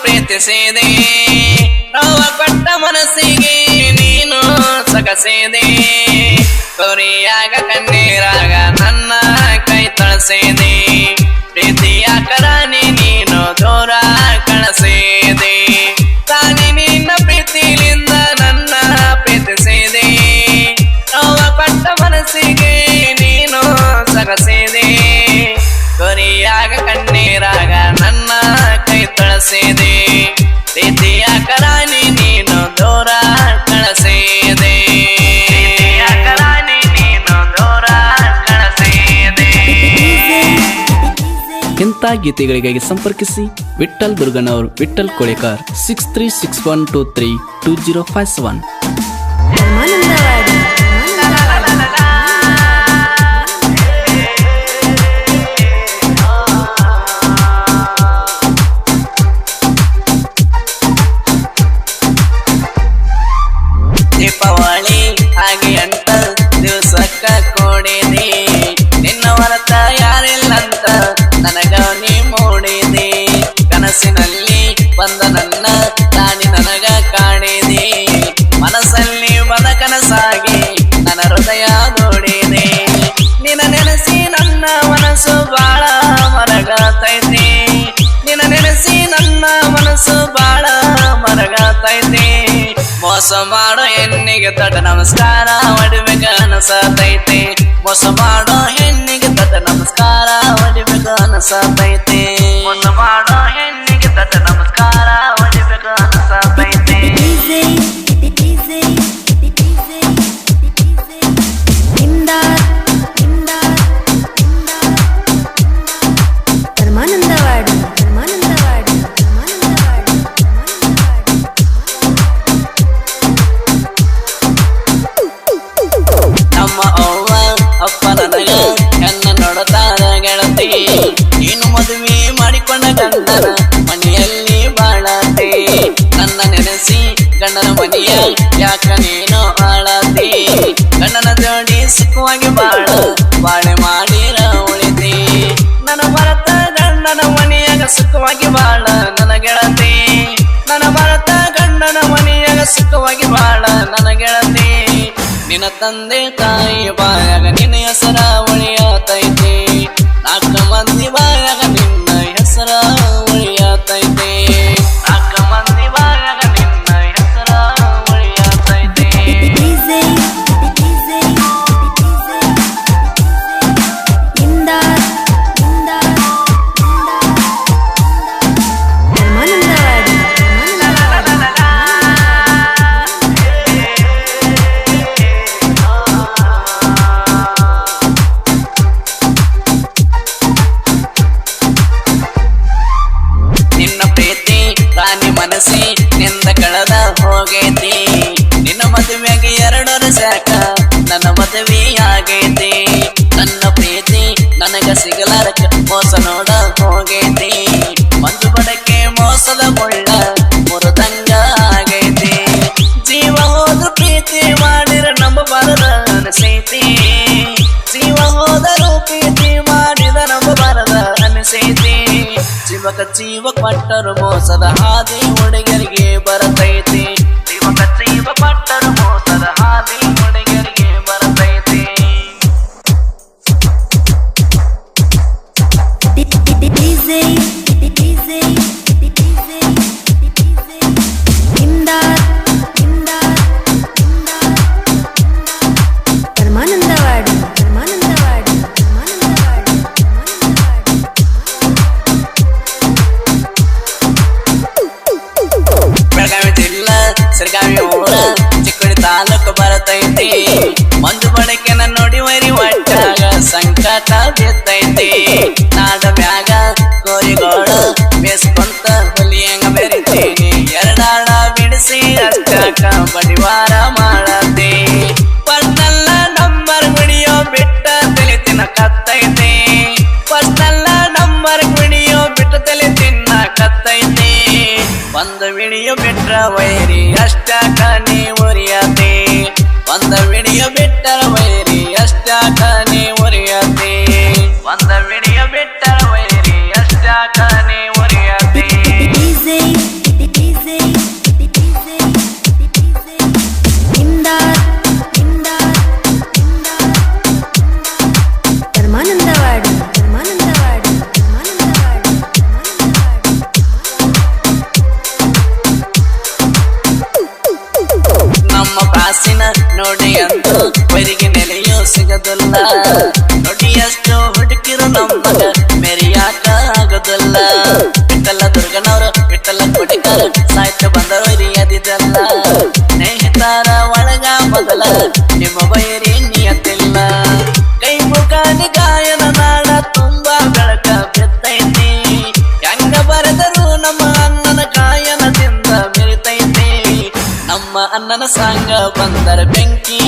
ಪ್ರೀತಿಸಿದೆ. ನೋವ ಮನಸ್ಸಿಗೆ ನೀನು ಸೊಗಸಿದೆ. ಕೊರಿಯಾಗ ಕಣ್ಣೀರಾಗ ನನ್ನ ಕೈ ಇಂಥ ಗೀತೆಗಳಿಗಾಗಿ ಸಂಪರ್ಕಿಸಿ Vittal Durganavar Vittal Kolikar six three six one two three two zero five seven ಮೋಸ ಮಾಡೋ, ಹೆಣ್ಣಿಗೆ ತಡ ನಮಸ್ಕಾರ. ಹೊಡಿಬೇಕ ಅನಸತೈತೆ ಮೋಸ ಮಾಡೋ, ಹೆಣ್ಣಿಗೆ ತಡ ನಮಸ್ಕಾರ. ಹೊಡಿಬೇಕ ಅನಸತೈತೆ ಮೋಸ ಮಾಡೋ, ಹೆಣ್ಣಿಗೆ ತಡ ನಮಸ್ಕಾರ. ಗೆಳತಿ ನೀನು ಮದುವೆ ಮಾಡಿಕೊಂಡ ಗಂಡನ ಮನೆಯಲ್ಲಿ ಬಾಳತೆ. ನನ್ನ ನೆನೆಸಿ ಗಂಡನ ಮನೆಯ ಯಾಕ ನೀನು ಆಳತೆ ಗಂಡನ ಜೋಡಿ ಸುಖವಾಗಿ ಬಾಳ ಬಾಳೆ ಮಾಡಿರ ಉಳಿದೆ ನನ್ನ ಭರತ ಗಂಡನ ಮನೆಯಾಗ ಸುಖವಾಗಿ ಬಾಳ ನನ್ನ ಗೆಳತಿ ನನ್ನ ಭರತ ಗಂಡನ ಮನೆಯಾಗ ಸುಖವಾಗಿ ಬಾಳ ನನ್ನ ಗೆಳತಿ ನಿನ್ನ ತಂದೆ ತಾಯಿ ಬಾಯಾಗ ನಿನ್ನ ಹೆಸರ ಉಳಿಯತೈತಿ. ಅನಿಸೈತಿ ಜೀವಕ ಜೀವ ಪಟ್ಟರು ಮೋಸದ ಹಾದಿ ಹುಡುಗರಿಗೆ ಬರತೈತಿ ಜೀವಕ ಜೀವ ಪಟ್ಟರು ಮೋಸದ ಹಾದಿ ಹುಡುಗರಿಗೆ ಬರತೈತಿ ಇಂದಾರ್ ಬರ್ತೈತಿ. ಮಂಜು ಬಳಕೆನ ನೋಡಿ ವರಿ ಒಟ್ಟಾಗ ಸಂಕಟ ಬಿದ್ದೈತಿ. ನಾಡ ಬ್ಯಾಗ ಕೋರಿಗೋಳ ಬೇಸ್ಕೊಂತ ಹುಲಿಯಂಗ ಬೆರಿತೀನಿ ಎರಡಾಳ ಬಿಡಿಸಿ ಅಷ್ಟಾಕ ಬಡಿವಾರ ಮಾಡತಿ. ಪರ್ನಲ್ಲ ನಂಬರ್ ಬಿಡಿಯೋ ಬಿಟ್ಟ ತಲೆ ತಿನ್ನ ಕತ್ತೈತಿ. ಪರ್ನಲ್ಲ ನಂಬರ್ ಬಿಡಿಯೋ ಬಿಟ್ಟ ತಲೆ ತಿನ್ನ ಕತ್ತೈತಿ. ಒಂದು ಬಿಡಿಯೋ ಬಿಟ್ರ ವೈರಿ ಅಷ್ಟಾಕ ನೀ ಉರಿಯತಿ. வந்த விடிய பெட்டரவை ಸಿಗದಿಲ್ಲ ನೋಡಿ ಎಷ್ಟು ಹುಡುಕಿರು ನಮ್ಮಗ ಮೆರಿಯಾಕ ಆಗೋದಿಲ್ಲ. ವಿಠಲ ದುರ್ಗನವರು ವಿಠಲ ಕೊಡಿಕರ ಸಾಹಿತ್ಯ ಬಂದರು ಹಿರಿಯದಿದಲ್ಲ. ಸ್ನೇಹಿತರ ಒಳಗ ಮೊದಲ, ನಿಮ್ಮ ಬೈರಿ ನಿಯತಿಲ್ಲ ಕೈ ಮುಖಾನಿ ಗಾಯನ ನಾಡ ತುಂಬಾ ಬೆಳಕ ಬಿದ್ದೈತಿ. ಹೆಂಗ ಬರೆದರು ನಮ್ಮ ಅಣ್ಣನ ಗಾಯನದಿಂದ ಮೆರಿತೈತಿ. ನಮ್ಮ ಅಣ್ಣನ ಸಾಂಗ ಬಂದರ ಬೆಂಕಿ.